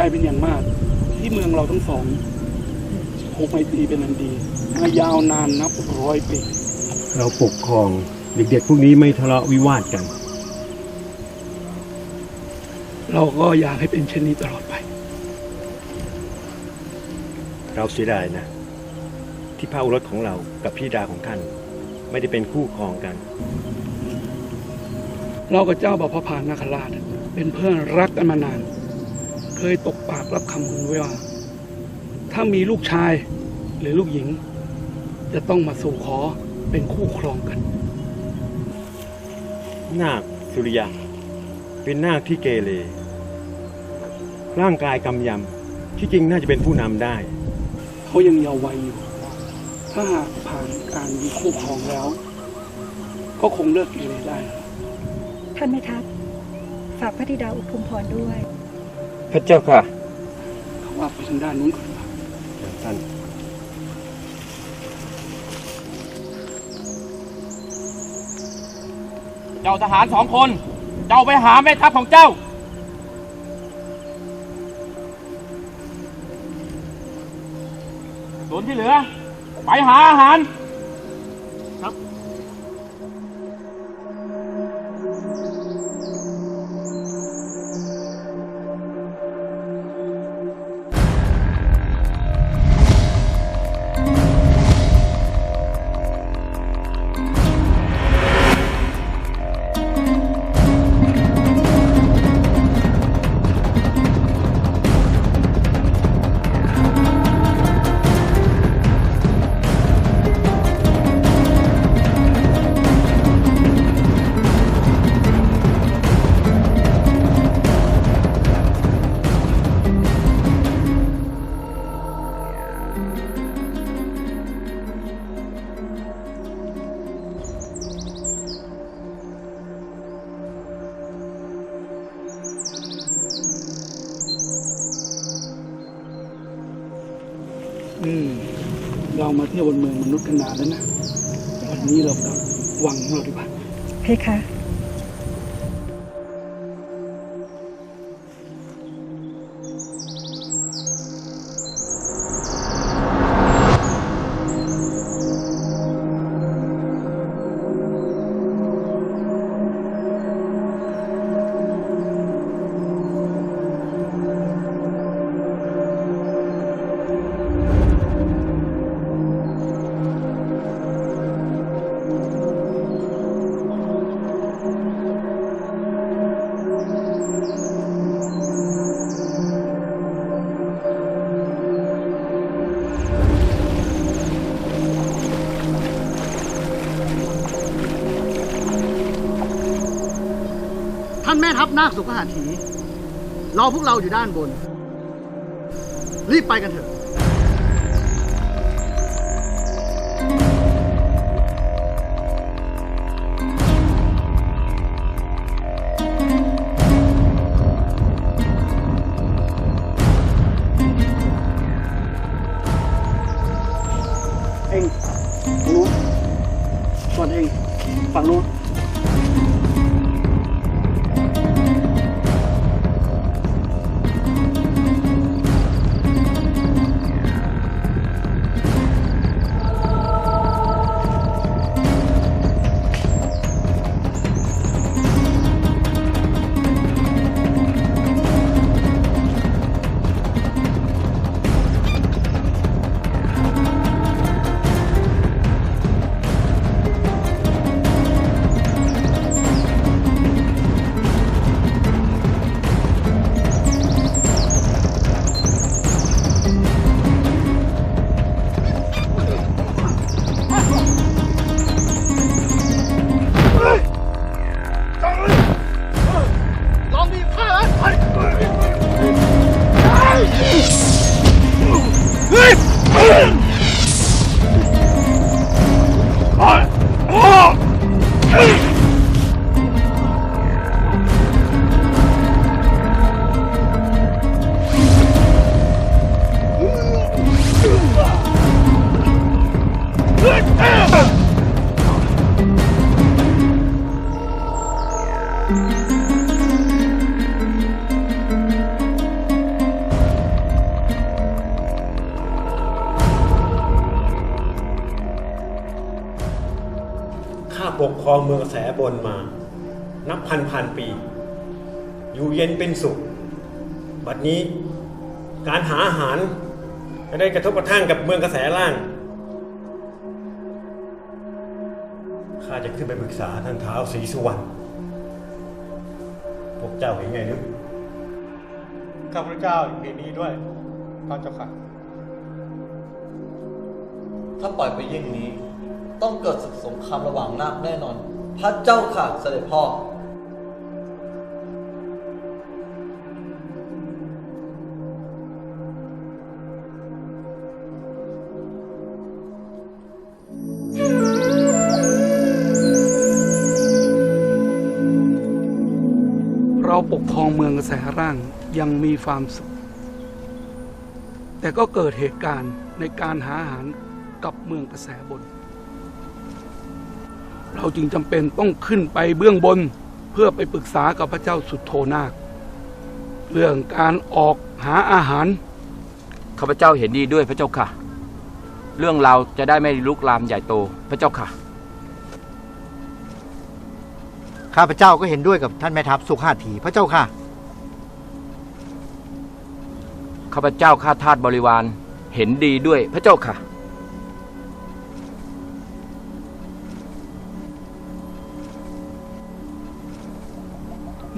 ใจเป็นอย่างมาก ที่เมืองเราทั้งสองผูกไมตรีเป็นอันดีมายาวนานนับร้อยปีเราปกครองเด็กๆพวกนี้ไม่ทะเลาะวิวาทกัน เราก็อยากให้เป็นเช่นนี้ตลอดไป เราเสียดายนะ ที่พระโอรสของเรากับพี่ดาของท่านไม่ได้เป็นคู่ครองกัน เรากับเจ้าบพพานาคราชเป็นเพื่อนรักกันมานาน เคยตกปากรับคำคุณไว้ว่า ถ้ามีลูกชายหรือลูกหญิง จะต้องมาสู่ขอเป็นคู่ครองกัน นาคสุริยะเป็นนาคที่เกเรร่างกายกำยำที่จริงน่าจะเป็นผู้นำได้ เขายังเยาว์วัยอยู่ ถ้าหากผ่านการมีคู่ครองแล้ว ก็คงเลิกกิเลสได้ ท่านแม่ทัพฝากพระธิดาอุทุมพรด้วย พระเจ้าค่ะเขาว่าไปทางด้านนู้นก่อนครับท่านเจ้าทหารสองคน เจ้าไปหาแม่ทัพของเจ้า ส่วนที่เหลือ ไปหาอาหารอื มาเที่ยวบนเมืองมนุษย์กันนานแล้วนะ วันนี้เรากลับวังของเราดีกว่าเพคะ แม่ทัพนาคสุขหาถีรอพวกเราอยู่ด้านบน รีบไปกันเถอะ รองเมืองกระแสบนมา นับพันพันปี อยู่เย็นเป็นสุข บัดนี้การหาอาหารก็ได้กระทบกระทั่งกับเมืองกระแสล่าง ข้าจะขึ้นไปปรึกษาท่านท้าวศรีสุวรรณ พวกเจ้าเห็นไงนึกข้าพเจ้าเห็นนี้ด้วยพระเจ้าค่ะ ถ้าปล่อยไปเยี่ยงนี้ ต้องเกิดศึกสงครามระหว่างนาคแน่นอน พระเจ้าค่ะเสด็จพ่อ เราปกครองเมืองกระแสร่างยังมีความสุข แต่ก็เกิดเหตุการณ์ในการหาอาหารกับเมืองกระแสบน เราจึงจำเป็นต้องขึ้นไปเบื้องบนเพื่อไปปรึกษากับพระเจ้าสุดโทนาค เรื่องการออกหาอาหาร ข้าพเจ้าเห็นดีด้วยพระเจ้าค่ะ เรื่องเราจะได้ไม่ลุกลามใหญ่โตพระเจ้าค่ะ ข้าพเจ้าก็เห็นด้วยกับท่านแม่ทัพสุขาถีพระเจ้าค่ะ ข้าพเจ้าข้าทาสบริวารเห็นดีด้วยพระเจ้าค่ะ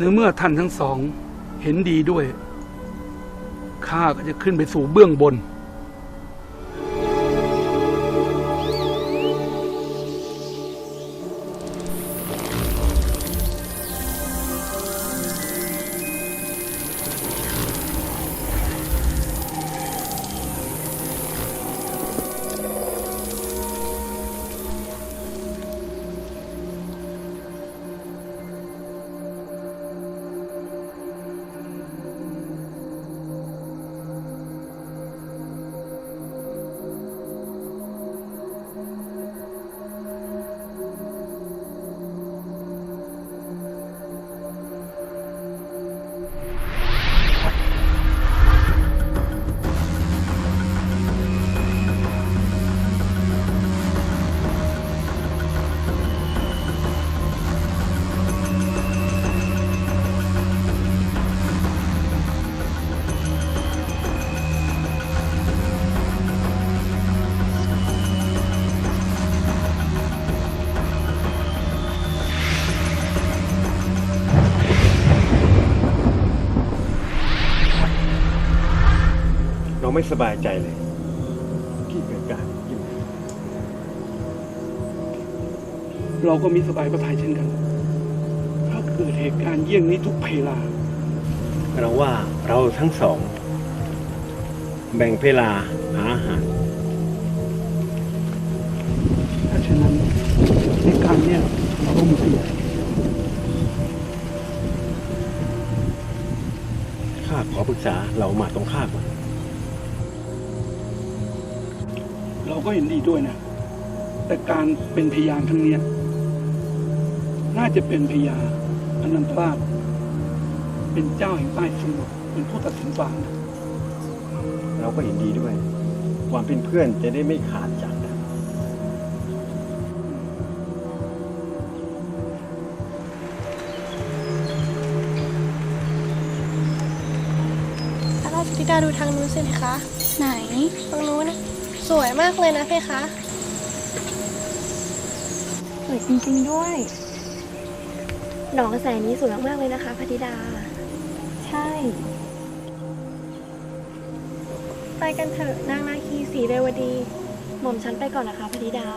ในเมื่อท่านทั้งสองเห็นดีด้วย ข้าก็จะขึ้นไปสู่เบื้องบน ไม่สบายใจเลยที่เกิดการยิ่งเราก็มีสบายพระทัยเช่นกัน ถ้าเกิดเหตุการณ์เยี่ยงนี้ทุกเพลา เราว่าเราทั้งสอง แบ่งเวลาหาอาหารถ้าฉะนั้นเหตุการณ์เนี่ยเราต้องมีเปลี่ยนข้าขอปรึกษาเรามาตรงข้าก่อน เราก็เห็นดีด้วยนะ แต่การเป็นพยานครั้งเนี้ยน่าจะเป็นพยาอนันตราชเป็นเจ้าแห่งใต้สมุทรเป็นผู้ตัดสินฝ่ายนะเราก็เห็นดีด้วย ความเป็นเพื่อนจะได้ไม่ขาดจากกันพระราชธิดาดูทางนู้นสิคะ ไหน ทางนู้นนะ สวยมากเลยนะเพคะ สวยจริงๆด้วยดอกกระแสนี้สวยมากๆเลยนะคะพระธิดา ใช่ ไปกันเถอะนางนาคีสีเรวดี หม่อมฉันไปก่อนนะคะพระธิดา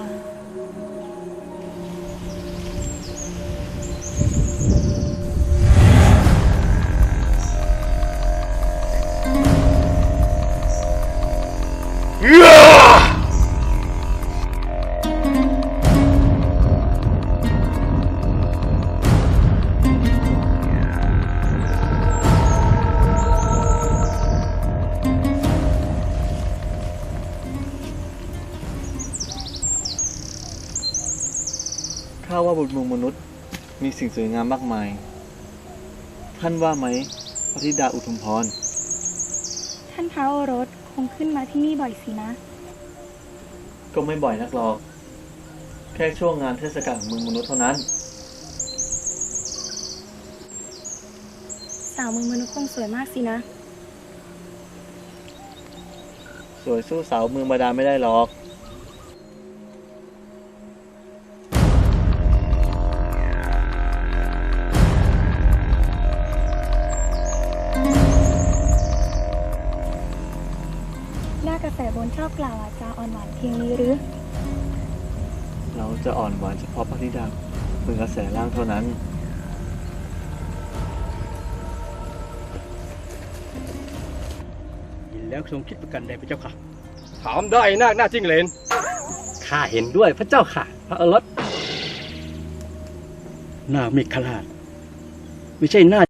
ข้า สิ่งสวยงามมากมาย ท่านว่าไหมพระธิดาอุทุมพร ท่านท้าวโอรสคงขึ้นมาที่นี่บ่อยสินะ ก็ไม่บ่อยนักหรอก แค่ช่วงงานเทศกาลของเมืองมนุษย์เท่านั้น สาวเมืองมนุษย์คงสวยมากสินะ สวยสู้สาวเมืองบาดาลไม่ได้หรอก อบกล่าวอาจาอ่อนหวานเพียงนี้หรือ เราจะอ่อนหวานเฉพาะพระธิดาเมืองกระแสล่างเท่านั้น ยินแล้วทรงคิดประกันใดพระเจ้าค่ะ ถามได้นาคหน้าจิ้งเหลนข้าเห็นด้วยพระเจ้าค่ะ พระอรสหน้าเมฆขลาด ไม่ใช่หน้า